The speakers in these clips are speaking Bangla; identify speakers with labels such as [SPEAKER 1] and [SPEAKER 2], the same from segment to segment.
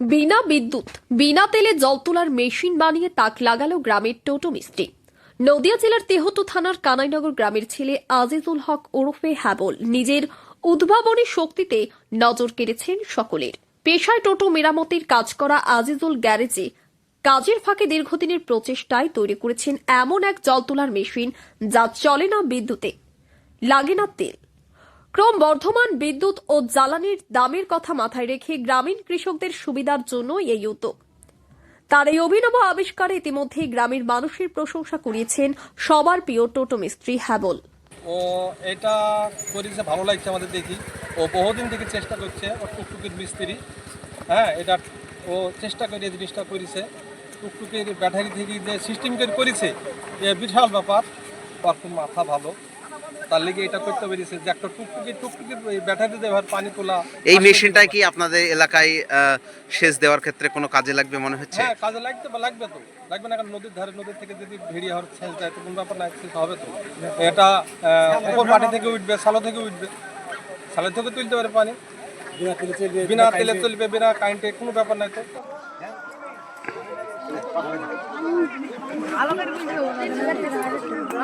[SPEAKER 1] বিনা বিদ্যুৎ, বিনা তেলে জল তোলার মেশিন বানিয়ে তাক লাগালো গ্রামের টোটো মিস্ত্রি। নদিয়া জেলার তেহট্ট থানার কানাইনগর গ্রামের ছেলে আজিজুল হক ওরফে হ্যাবল নিজের উদ্ভাবনী শক্তিতে নজর কেড়েছেন সকলের। পেশায় টোটো মেরামতির কাজ করা আজিজুল গ্যারেজে কাজের ফাঁকে দীর্ঘদিনের প্রচেষ্টায় তৈরি করেছেন এমন এক জল তোলার মেশিন যা চলে না বিদ্যুতে। লাগে না তেল। ক্রম বর্ধমান বিদ্যুৎ ও জ্বালানির দামের কথা মাথায় রেখে গ্রামীণ কৃষকদের সুবিধার জন্য এই উদ্যোগ। তার এই অভিনব আবিষ্কারে ইতিমধ্যে গ্রামের মানুষের প্রশংসা কুড়িয়েছেন সবার প্রিয় টোটো মিস্ত্রি হ্যাবল।
[SPEAKER 2] ও, এটা করেছে ভালো লাগছে আমাদের দেখি। ও বহুদিন থেকে চেষ্টা করছে, ও টুকটুকির মিস্ত্রি। হ্যাঁ এটা ও চেষ্টা করে জিনিসটা করেছে। টুকটুকির ব্যাটারি থেকে যে সিস্টেম করে করেছে, এ বিশাল ব্যাপার। খুব মাথা ভালো। তার লিগে এটা করতে পেরেছে যে একটা টুকটুকি টুকটুকির ব্যাটারি এবার পানি তোলা।
[SPEAKER 3] এই মেশিনটা কি আপনাদের এলাকায় সেচ দেওয়ার ক্ষেত্রে কোনো কাজে লাগবে মনে হচ্ছে?
[SPEAKER 2] হ্যাঁ কাজে লাগতে বা লাগবে তো। লাগবে না কারণ নদীর ধারে নদীর থেকে যদি ভেড়িয়ে হওয়ার ছেঁচ দেয় তো কোনো ব্যাপার না সেচ হবে তো। এটা আহ, উপর মাটি থেকে উঠবে সালো থেকে উঠবে। সালো থেকে তুলতে পারে পানি। বিনা তেলে চলবে বিনা কারেন্টে কোনো ব্যাপার নাই তো?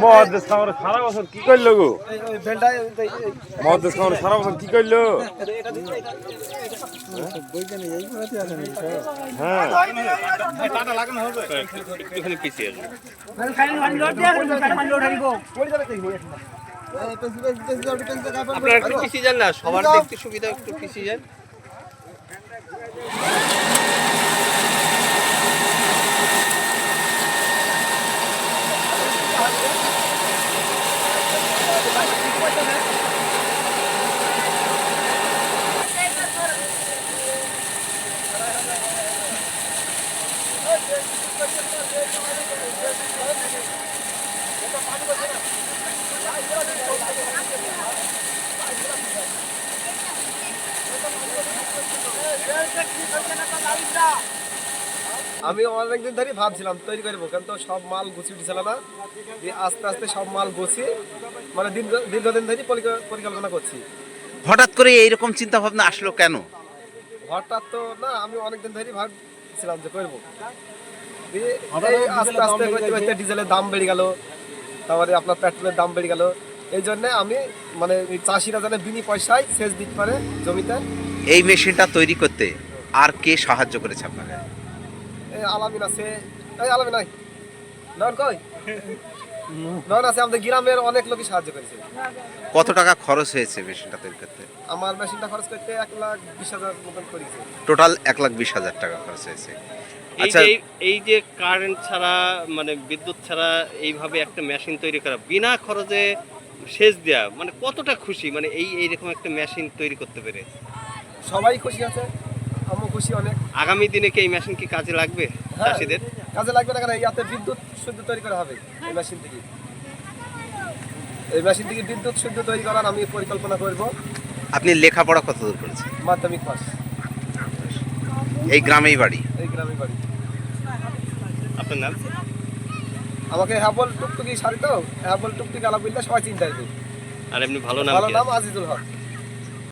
[SPEAKER 4] মহাদেশ খামারে সারা বছর কি করল গো? মহাদেশ খামারে সারা বছর কি করল? হ্যাঁ।
[SPEAKER 5] আপনারা একটু পিছিয়ে যান না সবার দেখতে সুবিধা একটু পিছিয়ে যান।
[SPEAKER 2] আমি অনেকদিন ধরেই ভাবছিলাম তৈরি করব কিন্তু সব মাল গুছিয়ে উঠছিল না। দিয়ে আস্তে আস্তে সব মাল গুছিয়ে মানে দীর্ঘদিন ধরে পরিকল্পনা করছি।
[SPEAKER 3] হঠাৎ করে এইরকম চিন্তা ভাবনা আসলো কেন?
[SPEAKER 2] হঠাৎ তো না আমি অনেকদিন ধরেই ভাবছিলাম যে করব। আস্তে আস্তে করতে করতে ডিজেলের দাম বেড়ে গেল। তারপরে আপনার পেট্রোলের দাম বেড়ে গেল। এই জন্যে আমি মানে চাষিরা যেন বিনি পয়সায় সেচ দিতে পারে জমিতে।
[SPEAKER 3] এই মেশিনটা তৈরি করতে আর কে সাহায্য করেছে আপনাকে?
[SPEAKER 2] এই আলামিন আছে। এই আলামিন নাই নয়ন কই? নয়ন আছে আমাদের গ্রামের অনেক লোকই সাহায্য করেছে।
[SPEAKER 3] কত টাকা খরচ হয়েছে মেশিনটা তৈরি করতে?
[SPEAKER 2] আমার মেশিনটা খরচ করতে এক লাখ বিশ হাজার মতন করেছে
[SPEAKER 3] টোটাল এক লাখ বিশ হাজার টাকা খরচ হয়েছে।
[SPEAKER 5] এই
[SPEAKER 3] আচ্ছা।
[SPEAKER 5] যে এই যে কারেন্ট ছাড়া মানে বিদ্যুৎ ছাড়া এইভাবে একটা মেশিন তৈরি করা বিনা খরচে সেচ দেওয়া মানে কতটা খুশি? মানে এই এইরকম একটা মেশিন তৈরি করতে পেরে।
[SPEAKER 2] সবাই খুশি আছে আমিও খুশি অনেক।
[SPEAKER 5] আগামী দিনে কি এই মেশিন কি কাজে লাগবে
[SPEAKER 2] হ্যাঁ।
[SPEAKER 5] চাষিদের?
[SPEAKER 2] কাজে লাগবে না কেন? ইয়াতে বিদ্যুৎ শুদ্ধ তৈরি করা হবে এই মেশিন থেকে। এই মেশিন থেকে বিদ্যুৎ শুদ্ধ তৈরি করার আমি পরিকল্পনা করব।
[SPEAKER 3] আপনি লেখাপড়া কত দূর করেছেন?
[SPEAKER 2] মাধ্যমিক পাস
[SPEAKER 3] এই গ্রামেই বাড়ি?
[SPEAKER 2] এই গ্রামে বাড়ি।
[SPEAKER 5] আপনার নাম?
[SPEAKER 2] আমাকে হ্যাবল টুকটুকি সারি তো হ্যাবল টুকটুকি আলাপ বললে সবাই চিন্তা করবে
[SPEAKER 5] আর এমনি ভালো নাম
[SPEAKER 2] ভালো নাম আজিজুল হক।